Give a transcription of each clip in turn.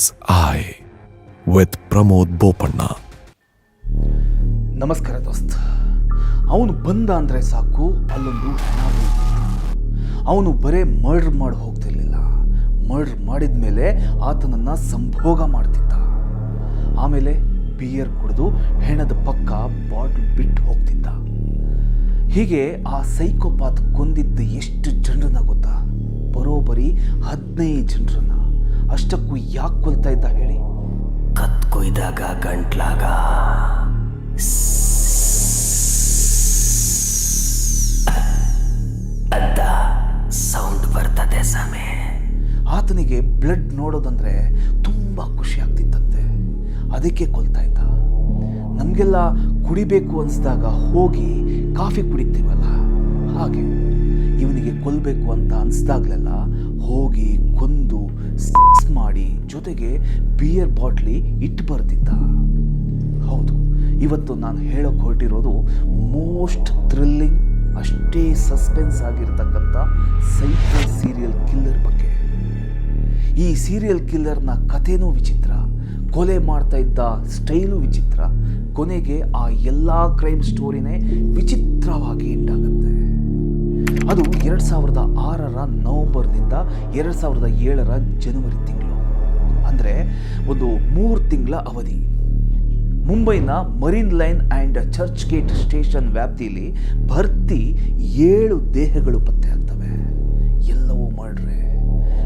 Eagle's I with Pramod Bopanna ನಮಸ್ಕಾರ ದೋಸ್ತ್. ಅವನು ಬಂದ ಅಂದರೆ ಸಾಕು, ಅಲ್ಲೊಂದು ಹೆಣ ಅವನು ಬರೇ ಮರ್ಡರ್ ಮಾಡಿ ಹೋಗ್ತಿರ್ಲಿಲ್ಲ ಮರ್ಡರ್ ಮಾಡಿದ ಮೇಲೆ ಆತನನ್ನು ಸಂಭೋಗ ಮಾಡ್ತಿದ್ದ. ಆಮೇಲೆ ಬಿಯರ್ ಕುಡಿದು ಹೆಣದ ಪಕ್ಕ ಬಾಟ್ಲ್ ಬಿಟ್ಟು ಹೋಗ್ತಿದ್ದ. ಹೀಗೆ ಆ ಸೈಕೋಪಾತ್ ಕೊಂದಿದ್ದ ಎಷ್ಟು ಜನರನ್ನ ಗೊತ್ತಾ? ಬರೋಬರಿ ಹದಿನೈದು ಜನರನ್ನ. ಅಷ್ಟಕ್ಕೂ ಯಾಕೆ ಕೊಲ್ತಾ ಇದ್ದ ಹೇಳಿ? ಕತ್ ಕೊಯ್ದಾಗ ಗಂಟ್ಲಾಗ. ಅದ್ದ ಸೌಂಡ್ ಬರ್ತದೆ ಸಾಮೆ ಆತನಿಗೆ ಬ್ಲಡ್ ನೋಡೋದಂದ್ರೆ ತುಂಬ ಖುಷಿ ಆಗ್ತಿತ್ತಂತೆ. ಅದಕ್ಕೆ ಕೊಲ್ತಾ ಇದ್ದ. ನಮಗೆಲ್ಲ ಕುಡಿಬೇಕು ಅನಿಸಿದಾಗ ಹೋಗಿ ಕಾಫಿ ಕುಡಿತೀವಲ್ಲ? ಹಾಗೆ. ಇವನಿಗೆ ಕೊಲ್ಲಬೇಕು ಅಂತ ಅನಿಸ್ದಾಗ್ಲೆಲ್ಲ ಹೋಗಿ ಮಾಡಿ ಜೊತೆಗೆ ಬಿಯರ್ ಬಾಟ್ಲಿ ಇಟ್ಟು ಬರ್ತಿದ್ದ. ಹೌದು, ಇವತ್ತು ನಾನು ಹೇಳೋಕ್ಕೆ ಹೊರಟಿರೋದು ಮೋಸ್ಟ್ ಥ್ರಿಲ್ಲಿಂಗ್ ಅಷ್ಟೇ ಸಸ್ಪೆನ್ಸ್ ಆಗಿರ್ತಕ್ಕಂಥ ಸೈಕಲ್ ಸೀರಿಯಲ್ ಕಿಲ್ಲರ್ ಬಗ್ಗೆ. ಈ ಸೀರಿಯಲ್ ಕಿಲ್ಲರ್ನ ಕಥೆನೂ ವಿಚಿತ್ರ, ಕೊಲೆ ಮಾಡ್ತಾ ಇದ್ದ ಸ್ಟೈಲು ವಿಚಿತ್ರ, ಕೊನೆಗೆ ಆ ಎಲ್ಲ ಕ್ರೈಮ್ ಸ್ಟೋರಿನೇ ವಿಚಿತ್ರವಾಗಿ ಎಂಡಾಗುತ್ತೆ ಅದು ಎರಡು ಸಾವಿರದ ಆರರ ನವಂಬರ್ನಿಂದ ಎರಡು ಸಾವಿರದ ಏಳರ ಜನವರಿ ತಿಂಗಳು. ಅಂದರೆ ಒಂದು ಮೂರು ತಿಂಗಳ ಅವಧಿ. ಮುಂಬೈನ Marine Lines and Churchgate station ವ್ಯಾಪ್ತಿಯಲ್ಲಿ ಭರ್ತಿ ಏಳು ದೇಹಗಳು ಪತ್ತೆ ಆಗ್ತವೆ. ಎಲ್ಲವೂ ಮಾಡ್ರೆ.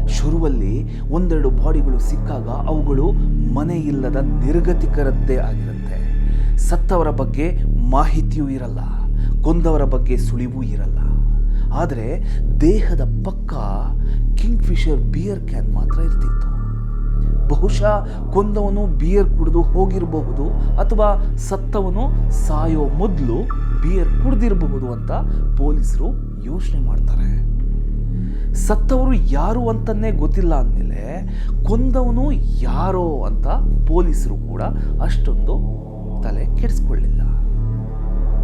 ಶುರುವಲ್ಲಿ ಒಂದೆರಡು ಬಾಡಿಗಳು ಸಿಕ್ಕಾಗ ಅವುಗಳು ಮನೆ ಇಲ್ಲದ ನಿರ್ಗತಿಕರದ್ದೇ ಆಗಿರುತ್ತೆ. ಸತ್ತವರ ಬಗ್ಗೆ ಮಾಹಿತಿಯೂ ಇರಲ್ಲ. ಕೊಂದವರ ಬಗ್ಗೆ ಸುಳಿವೂ ಇರಲ್ಲ. ಆದರೆ ದೇಹದ ಪಕ್ಕ ಕಿಂಗ್ಫಿಶರ್ ಬಿಯರ್ ಕ್ಯಾನ್ ಮಾತ್ರ ಇರ್ತಿತ್ತು. ಬಹುಶಃ ಕೊಂದವನು ಬಿಯರ್ ಕುಡಿದು ಹೋಗಿರಬಹುದು ಅಥವಾ ಸತ್ತವನು ಸಾಯೋ ಮೊದಲು ಬಿಯರ್ ಕುಡಿದಿರಬಹುದು ಅಂತ ಪೊಲೀಸರು ಯೋಚನೆ ಮಾಡ್ತಾರೆ. ಸತ್ತವರು ಯಾರು ಅಂತಲೇ ಗೊತ್ತಿಲ್ಲ ಅಂದಮೇಲೆ ಕೊಂದವನು ಯಾರೋ ಅಂತ ಪೊಲೀಸರು ಕೂಡ ಅಷ್ಟೊಂದು ತಲೆ ಕೆಡಿಸ್ಕೊಳ್ಳಿಲ್ಲ.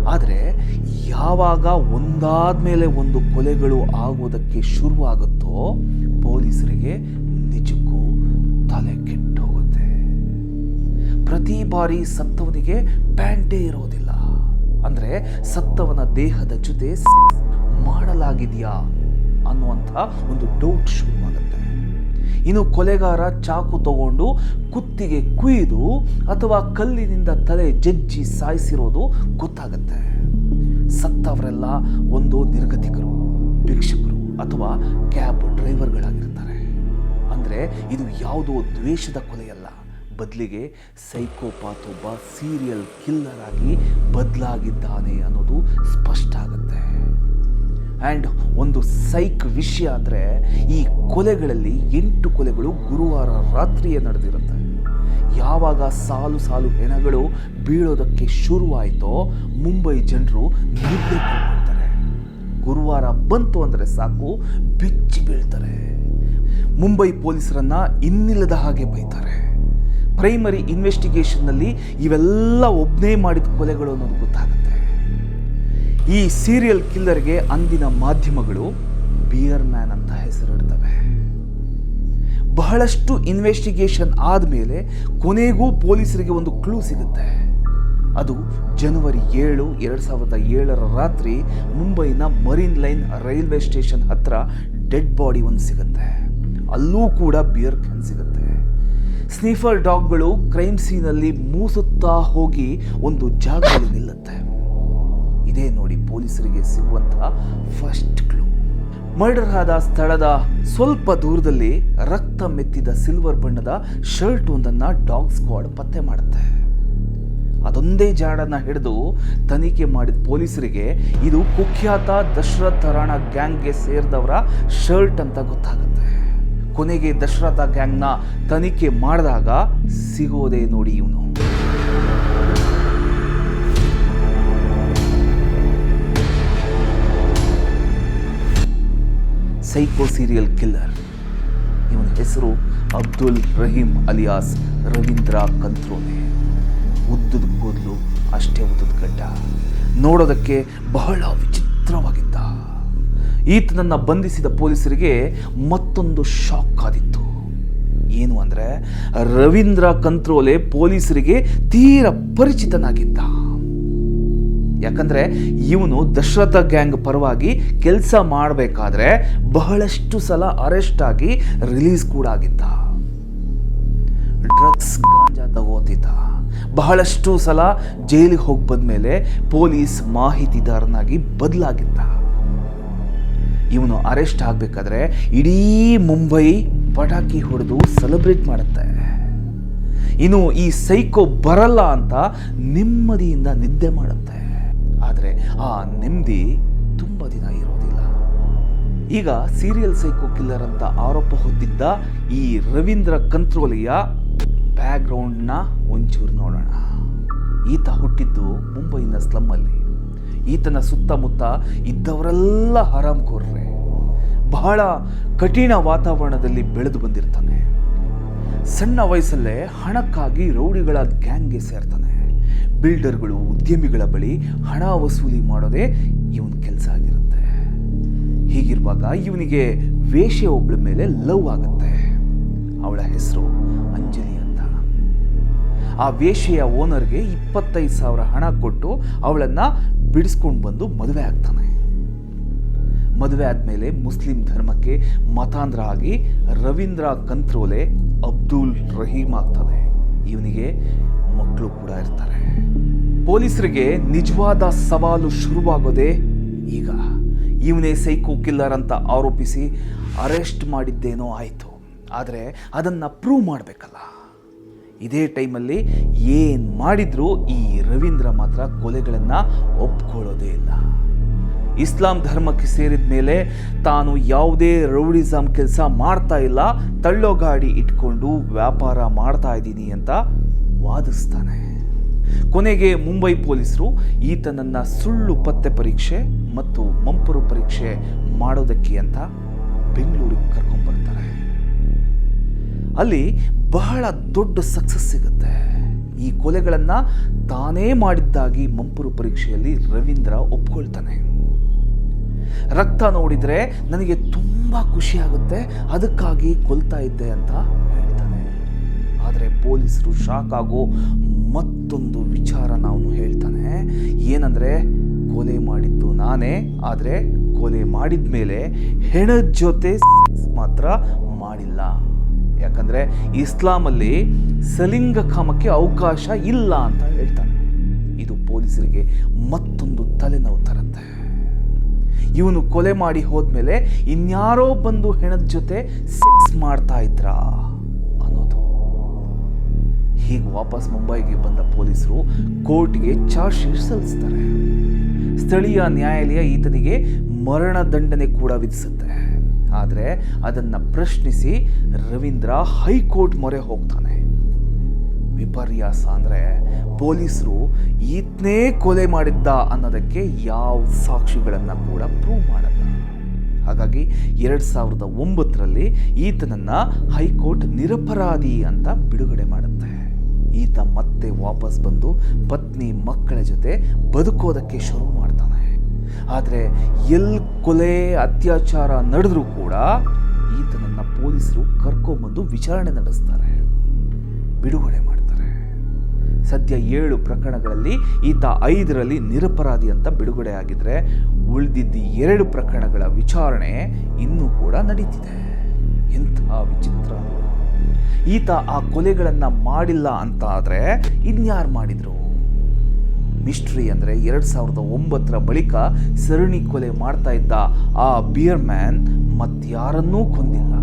ಆದರೆ ಯಾವಾಗ ಒಂದಾದ ಮೇಲೆ ಒಂದು ಕೊಲೆಗಳು ಆಗೋದಕ್ಕೆ ಶುರುವಾಗುತ್ತೋ ಪೊಲೀಸರಿಗೆ ನಿಜಕ್ಕೂ ತಲೆ ಕೆಟ್ಟು ಹೋಗುತ್ತೆ. ಪ್ರತಿ ಬಾರಿ ಸತ್ತವನಿಗೆ ಪ್ಯಾಂಟೇ ಇರೋದಿಲ್ಲ. ಅಂದರೆ ಸತ್ತವನ ದೇಹದ ಜೊತೆ ಮಾಡಲಾಗಿದೆಯಾ ಅನ್ನುವಂಥ ಒಂದು ಡೌಟ್ ಶುರುವಾಗುತ್ತೆ ಇನ್ನು ಕೊಲೆಗಾರ ಚಾಕು ತಗೊಂಡು ಕುತ್ತಿಗೆ ಕುಯ್ದು ಅಥವಾ ಕಲ್ಲಿನಿಂದ ತಲೆ ಜಜ್ಜಿ ಸಾಯಿಸಿರೋದು ಗೊತ್ತಾಗುತ್ತೆ. ಸತ್ತವರೆಲ್ಲ ಒಂದು ನಿರ್ಗತಿಕರು, ಭಿಕ್ಷಕರು ಅಥವಾ ಕ್ಯಾಬ್ ಡ್ರೈವರ್ಗಳಾಗಿರ್ತಾರೆ. ಅಂದರೆ ಇದು ಯಾವುದೋ ದ್ವೇಷದ ಕೊಲೆಯಲ್ಲ. ಬದಲಿಗೆ ಸೈಕೋಪಾತ್ ಒಬ್ಬ ಸೀರಿಯಲ್ ಕಿಲ್ಲರ್ ಆಗಿ ಬದಲಾಗಿದ್ದಾನೆ ಅನ್ನೋದು ಸ್ಪಷ್ಟ ಆಗುತ್ತೆ. ಆ್ಯಂಡ್ ಒಂದು ಸೈಕ್ ವಿಷಯ ಅಂದರೆ ಈ ಕೊಲೆಗಳಲ್ಲಿ ಎಂಟು ಕೊಲೆಗಳು ಗುರುವಾರ ರಾತ್ರಿಯೇ ನಡೆದಿರುತ್ತೆ. ಯಾವಾಗ ಸಾಲು ಸಾಲು ಹೆಣಗಳು ಬೀಳೋದಕ್ಕೆ ಶುರುವಾಯಿತೋ ಮುಂಬೈ ಜನರು ನಿದ್ದೆ ಕಳ್ಕೊಳ್ತಾರೆ ಗುರುವಾರ ಬಂತು ಅಂದರೆ ಸಾಕು ಬೆಚ್ಚಿ ಬೀಳ್ತಾರೆ. ಮುಂಬೈ ಪೊಲೀಸರನ್ನು ಇನ್ನಿಲ್ಲದ ಹಾಗೆ ಬೈತಾರೆ. ಪ್ರೈಮರಿ ಇನ್ವೆಸ್ಟಿಗೇಷನ್ನಲ್ಲಿ ಇವೆಲ್ಲ ಒಬ್ಬನೇ ಮಾಡಿದ ಕೊಲೆಗಳು ಅನ್ನೋದು ಗೊತ್ತಾಗುತ್ತೆ. ಈ ಸೀರಿಯಲ್ ಕಿಲ್ಲರ್ಗೆ ಅಂದಿನ ಮಾಧ್ಯಮಗಳು ಬಿಯರ್ ಮ್ಯಾನ್ ಅಂತ ಹೆಸರಿಡ್ತವೆ. ಬಹಳಷ್ಟು ಇನ್ವೆಸ್ಟಿಗೇಷನ್ ಆದಮೇಲೆ ಕೊನೆಗೂ ಪೊಲೀಸರಿಗೆ ಒಂದು ಕ್ಲೂ ಸಿಗುತ್ತೆ. ಅದು ಜನವರಿ ಏಳು, ಎರಡು ಸಾವಿರದ ಏಳರ ರಾತ್ರಿ ಮುಂಬೈನ ಮರೀನ್ ಲೈನ್ ರೈಲ್ವೆ ಸ್ಟೇಷನ್ ಹತ್ರ ಡೆಡ್ ಬಾಡಿ ಒಂದು ಸಿಗುತ್ತೆ. ಅಲ್ಲೂ ಕೂಡ ಬಿಯರ್ ಕ್ಯಾನ್ ಸಿಗುತ್ತೆ. ಸ್ನೀಫರ್ ಡಾಗ್ಗಳು ಕ್ರೈಮ್ ಸೀನಲ್ಲಿ ಮೂಸುತ್ತಾ ಹೋಗಿ ಒಂದು ಜಾಗದಲ್ಲಿ ನಿಲ್ಲುತ್ತೆ. ಇದೇ ನೋಡಿ ಪೊಲೀಸರಿಗೆ ಸಿಗುವಂತಹ ಫಸ್ಟ್ ಕ್ಲೂ ಮರ್ಡರ್ ಆದ ಸ್ಥಳದ ಸ್ವಲ್ಪ ದೂರದಲ್ಲಿ ರಕ್ತ ಮೆತ್ತಿದ ಸಿಲ್ವರ್ ಬಣ್ಣದ ಶರ್ಟ್ ಒಂದನ್ನು ಡಾಗ್ ಸ್ಕ್ವಾಡ್ ಪತ್ತೆ ಮಾಡುತ್ತೆ. ಅದೊಂದೇ ಜಾಡನ್ನ ಹಿಡಿದು ತನಿಖೆ ಮಾಡಿದ ಪೊಲೀಸರಿಗೆ ಇದು ಕುಖ್ಯಾತ ದಶರಥ್ ರಾಣ ಗ್ಯಾಂಗ್ಗೆ ಸೇರಿದವರ ಶರ್ಟ್ ಅಂತ ಗೊತ್ತಾಗುತ್ತೆ. ಕೊನೆಗೆ ದಶರಥ ಗ್ಯಾಂಗ್ನ ತನಿಖೆ ಮಾಡಿದಾಗ ಸಿಗೋದೇ ನೋಡಿ ಇವನು. ಸೈಕೋ ಸೀರಿಯಲ್ ಕಿಲ್ಲರ್ ಇವನ ಹೆಸರು ಅಬ್ದುಲ್ ರಹೀಂ ಅಲಿಯಾಸ್ ರವೀಂದ್ರ ಕಂತ್ರೋಲೆ. ಉದ್ದದ ಕೂದಲು ಅಷ್ಟೇ ಉದ್ದದ ಗಡ್ಡ. ನೋಡೋದಕ್ಕೆ ಬಹಳ ವಿಚಿತ್ರವಾಗಿದ್ದ. ಈತನನ್ನು ಬಂಧಿಸಿದ ಪೊಲೀಸರಿಗೆ ಮತ್ತೊಂದು ಶಾಕ್ ಆದಿತ್ತು. ಏನು ಅಂದರೆ ರವೀಂದ್ರ ಕಂತ್ರೋಲೆ ಪೊಲೀಸರಿಗೆ ತೀರ ಪರಿಚಿತನಾಗಿದ್ದ. ಯಾಕಂದ್ರೆ ಇವನು ದಶರಥ ಗ್ಯಾಂಗ್ ಪರವಾಗಿ ಕೆಲಸ ಮಾಡಬೇಕಾದ್ರೆ ಬಹಳಷ್ಟು ಸಲ ಅರೆಸ್ಟ್ ಆಗಿ ರಿಲೀಸ್ ಕೂಡ ಆಗಿದ್ದ. ಡ್ರಗ್ಸ್ ಗಾಂಜಾ ತಗೋತಿದ್ದ. ಬಹಳಷ್ಟು ಸಲ ಜೈಲಿಗೆ ಹೋಗಿ ಬಂದಮೇಲೆ ಪೊಲೀಸ್ ಮಾಹಿತಿದಾರನಾಗಿ ಬದಲಾಗಿದ್ದ. ಇವನು ಅರೆಸ್ಟ್ ಆಗಬೇಕಾದ್ರೆ ಇಡೀ ಮುಂಬೈ ಪಟಾಕಿ ಹೊಡೆದು ಸೆಲೆಬ್ರೇಟ್ ಮಾಡುತ್ತೆ. ಇನ್ನು ಈ ಸೈಕೋ ಬರಲ್ಲ ಅಂತ ನೆಮ್ಮದಿಯಿಂದ ನಿದ್ದೆ ಮಾಡುತ್ತೆ. ಆದರೆ ಆ ನೆಮ್ಮದಿ ತುಂಬ ದಿನ ಇರೋದಿಲ್ಲ. ಈಗ ಸೀರಿಯಲ್ ಸೈಕೋ ಕಿಲ್ಲರ್ ಅಂತ ಆರೋಪ ಹೊತ್ತಿದ್ದ ಈ ರವೀಂದ್ರ ಕಂತ್ರೋಲಿಯ ಬ್ಯಾಕ್ಗ್ರೌಂಡ್ನ ಒಂಚೂರು ನೋಡೋಣ. ಈತ ಹುಟ್ಟಿದ್ದು ಮುಂಬೈನ ಸ್ಲಮ್ಮಲ್ಲಿ ಈತನ ಸುತ್ತಮುತ್ತ ಇದ್ದವರೆಲ್ಲ ಹರಾಮ್ಖೋರ್ರೆ ಬಹಳ ಕಠಿಣ ವಾತಾವರಣದಲ್ಲಿ ಬೆಳೆದು ಬಂದಿರ್ತಾನೆ. ಸಣ್ಣ ವಯಸ್ಸಲ್ಲೇ ಹಣಕ್ಕಾಗಿ ರೌಡಿಗಳ ಗ್ಯಾಂಗ್ಗೆ ಸೇರ್ತಾನೆ. ಬಿಲ್ಡರ್ಗಳು, ಉದ್ಯಮಿಗಳ ಬಳಿ ಹಣ ವಸೂಲಿ ಮಾಡೋದೇ ಇವನ ಕೆಲಸ ಆಗಿರುತ್ತೆ. ಹೀಗಿರುವಾಗ ಇವನಿಗೆ ವೇಷ್ಯ ಒಬ್ಬಳ ಮೇಲೆ ಲವ್ ಆಗುತ್ತೆ. ಅವಳ ಹೆಸರು ಅಂಜಲಿ ಅಂತ. ಆ ವೇಷೆಯ ಓನರ್ಗೆ ಇಪ್ಪತ್ತೈದು ಸಾವಿರ ಹಣ ಕೊಟ್ಟು ಅವಳನ್ನ ಬಿಡಿಸ್ಕೊಂಡು ಬಂದು ಮದುವೆ ಆಗ್ತಾನೆ. ಮದುವೆ ಆದಮೇಲೆ ಮುಸ್ಲಿಂ ಧರ್ಮಕ್ಕೆ ಮತಾಂಧ್ರ ಆಗಿ ರವೀಂದ್ರ ಕಂತ್ರೋಲೆ ಅಬ್ದುಲ್ ರಹೀಮ್ ಆಗ್ತಾನೆ. ಇವನಿಗೆ ಮಕ್ಕಳು ಕೂಡ ಇರ್ತಾರೆ. ಪೊಲೀಸರಿಗೆ ನಿಜವಾದ ಸವಾಲು ಶುರುವಾಗೋದೇ ಈಗ. ಇವನೇ ಸೈಕೋ ಕಿಲ್ಲರ್ ಅಂತ ಆರೋಪಿಸಿ ಅರೆಸ್ಟ್ ಮಾಡಿದ್ದೇನೋ ಆಯಿತು. ಆದರೆ ಅದನ್ನು ಪ್ರೂವ್ ಮಾಡಬೇಕಲ್ಲ. ಇದೇ ಟೈಮಲ್ಲಿ ಏನು ಮಾಡಿದರೂ ಈ ರವೀಂದ್ರ ಮಾತ್ರ ಕೊಲೆಗಳನ್ನು ಒಪ್ಕೊಳ್ಳೋದೇ ಇಲ್ಲ. ಇಸ್ಲಾಂ ಧರ್ಮಕ್ಕೆ ಸೇರಿದ ಮೇಲೆ ತಾನು ಯಾವುದೇ ರೌಡಿಸಮ್ ಕೆಲಸ ಮಾಡ್ತಾ ಇಲ್ಲ ತಳ್ಳೋ ಗಾಡಿ ಇಟ್ಕೊಂಡು ವ್ಯಾಪಾರ ಮಾಡ್ತಾ ಇದ್ದೀನಿ ಅಂತ ವಾದಿಸ್ತಾನೆ. ಕೊನೆಗೆ ಮುಂಬೈ ಪೊಲೀಸರು ಈತನನ್ನ ಸುಳ್ಳು ಪತ್ತೆ ಪರೀಕ್ಷೆ ಮತ್ತು ಮಂಪರು ಪರೀಕ್ಷೆ ಮಾಡೋದಕ್ಕೆ ಅಂತ ಬೆಂಗಳೂರಿಗೆ ಕರ್ಕೊಂಡ್ಬರ್ತಾರೆ ಅಲ್ಲಿ ಬಹಳ ದೊಡ್ಡ ಸಕ್ಸಸ್ ಸಿಗುತ್ತೆ. ಈ ಕೊಲೆಗಳನ್ನು ತಾನೇ ಮಾಡಿದ್ದಾಗಿ ಮಂಪರು ಪರೀಕ್ಷೆಯಲ್ಲಿ ರವೀಂದ್ರ ಒಪ್ಕೊಳ್ತಾನೆ. ರಕ್ತ ನೋಡಿದರೆ ನನಗೆ ತುಂಬ ಖುಷಿಯಾಗುತ್ತೆ ಅದಕ್ಕಾಗಿ ಕೊಲ್ತಾ ಇದ್ದೆ ಅಂತ ಪೊಲೀಸರು ಶಾಕ್ ಆಗೋ ಮತ್ತೊಂದು ವಿಚಾರ ನಾವು ಹೇಳ್ತಾನೆ. ಏನಂದರೆ, ಕೊಲೆ ಮಾಡಿದ್ದು ನಾನೇ, ಆದರೆ ಕೊಲೆ ಮಾಡಿದ ಮೇಲೆ ಹೆಣದ ಜೊತೆ ಮಾತ್ರ ಮಾಡಿಲ್ಲ. ಯಾಕಂದರೆ, ಇಸ್ಲಾಮಲ್ಲಿ ಸಲಿಂಗ ಕಾಮಕ್ಕೆ ಅವಕಾಶ ಇಲ್ಲ ಅಂತ ಹೇಳ್ತಾನೆ. ಇದು ಪೊಲೀಸರಿಗೆ ಮತ್ತೊಂದು ತಲೆನೋವು ತರುತ್ತೆ ಇವನು ಕೊಲೆ ಮಾಡಿ ಹೋದ್ಮೇಲೆ ಇನ್ಯಾರೋ ಬಂದು ಹೆಣದ ಜೊತೆ ಸೆಕ್ಸ್ ಮಾಡ್ತಾ ಇದ್ರಾ? ಹೀಗೆ ವಾಪಸ್ ಮುಂಬೈಗೆ ಬಂದ ಪೊಲೀಸರು ಕೋರ್ಟ್ಗೆ ಚಾರ್ಜ್ ಶೀಟ್ ಸಲ್ಲಿಸ್ತಾರೆ. ಸ್ಥಳೀಯ ನ್ಯಾಯಾಲಯ ಈತನಿಗೆ ಮರಣ ದಂಡನೆ ಕೂಡ ವಿಧಿಸುತ್ತೆ. ಆದರೆ ಅದನ್ನು ಪ್ರಶ್ನಿಸಿ ರವೀಂದ್ರ ಹೈಕೋರ್ಟ್ ಮೊರೆ ಹೋಗ್ತಾನೆ. ವಿಪರ್ಯಾಸ ಅಂದರೆ ಪೊಲೀಸರು ಈತನೇ ಕೊಲೆ ಮಾಡಿದ್ದ ಅನ್ನೋದಕ್ಕೆ ಯಾವ ಸಾಕ್ಷಿಗಳನ್ನು ಕೂಡ ಪ್ರೂವ್ ಮಾಡಲ್ಲ. ಹಾಗಾಗಿ ಎರಡು ಸಾವಿರದ ಒಂಬತ್ತರಲ್ಲಿ ಈತನನ್ನು ಹೈಕೋರ್ಟ್ ನಿರಪರಾಧಿ ಅಂತ ಬಿಡುಗಡೆ ಮಾಡುತ್ತೆ. ಈತ ಮತ್ತೆ ವಾಪಸ್ ಬಂದು ಪತ್ನಿ ಮಕ್ಕಳ ಜೊತೆ ಬದುಕೋದಕ್ಕೆ ಶುರು ಮಾಡ್ತಾನೆ. ಆದರೆ ಎಲ್ಲಿ ಕೊಲೆ ಅತ್ಯಾಚಾರ ನಡೆದರೂ ಕೂಡ ಈತನನ್ನು ಪೊಲೀಸರು ಕರ್ಕೊಂಬಂದು ವಿಚಾರಣೆ ನಡೆಸ್ತಾರೆ. ಬಿಡುಗಡೆ ಮಾಡ್ತಾರೆ. ಸದ್ಯ ಏಳು ಪ್ರಕರಣಗಳಲ್ಲಿ ಈತ ಐದರಲ್ಲಿ ನಿರಪರಾಧಿ ಅಂತ ಬಿಡುಗಡೆ ಆಗಿದ್ರೆ ಉಳಿದಿದ್ದ ಎರಡು ಪ್ರಕರಣಗಳ ವಿಚಾರಣೆ ಇನ್ನೂ ಕೂಡ ನಡೀತಿದೆ. ಎಂಥ ವಿಚಿತ್ರ. ಈತ ಆ ಕೊಲೆಗಳನ್ನು ಮಾಡಿಲ್ಲ ಅಂತ ಆದರೆ ಇನ್ಯಾರು ಮಾಡಿದರು? ಮಿಸ್ಟ್ರಿ ಅಂದರೆ ಎರಡು ಸಾವಿರದ ಒಂಬತ್ತರ ಬಳಿಕ ಸರಣಿ ಕೊಲೆ ಮಾಡ್ತಾ ಇದ್ದ ಆ ಬಿಯರ್ ಮ್ಯಾನ್ ಮತ್ತಾರನ್ನೂ ಕೊಂದಿಲ್ಲ.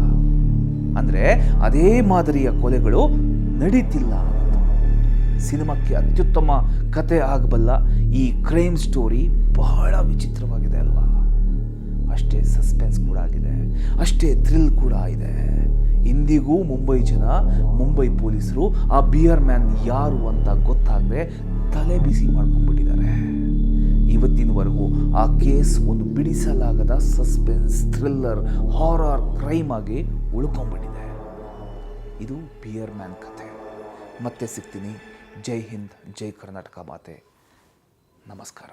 ಅಂದರೆ ಅದೇ ಮಾದರಿಯ ಕೊಲೆಗಳು ನಡೀತಿಲ್ಲ. ಸಿನಿಮಾಕ್ಕೆ ಅತ್ಯುತ್ತಮ ಕತೆ ಆಗಬಲ್ಲ ಈ ಕ್ರೈಮ್ ಸ್ಟೋರಿ ಬಹಳ ವಿಚಿತ್ರವಾಗಿದೆ ಅಲ್ವಾ? ಅಷ್ಟೇ ಸಸ್ಪೆನ್ಸ್ ಕೂಡ ಆಗಿದೆ. ಅಷ್ಟೇ ಥ್ರಿಲ್ ಕೂಡ ಇದೆ. ಇಂದಿಗೂ ಮುಂಬೈ ಜನ, ಮುಂಬೈ ಪೊಲೀಸರು, ಆ ಬಿಯರ್ ಮ್ಯಾನ್ ಯಾರು ಅಂತ ಗೊತ್ತಾಗದೆ ತಲೆ ಬಿಸಿ ಮಾಡ್ಕೊಂಡ್ಬಿಟ್ಟಿದ್ದಾರೆ. ಇವತ್ತಿನವರೆಗೂ ಆ ಕೇಸ್ ಒಂದು ಬಿಡಿಸಲಾಗದ ಸಸ್ಪೆನ್ಸ್, ಥ್ರಿಲ್ಲರ್, ಹಾರರ್ ಕ್ರೈಮ್ ಆಗಿ ಉಳ್ಕೊಂಡ್ಬಿಟ್ಟಿದೆ. ಇದು ಬಿಯರ್ ಮ್ಯಾನ್ ಕಥೆ ಮತ್ತೆ ಸಿಗ್ತೀನಿ. ಜೈ ಹಿಂದ್, ಜೈ ಕರ್ನಾಟಕ ಮಾತೆ. ನಮಸ್ಕಾರ.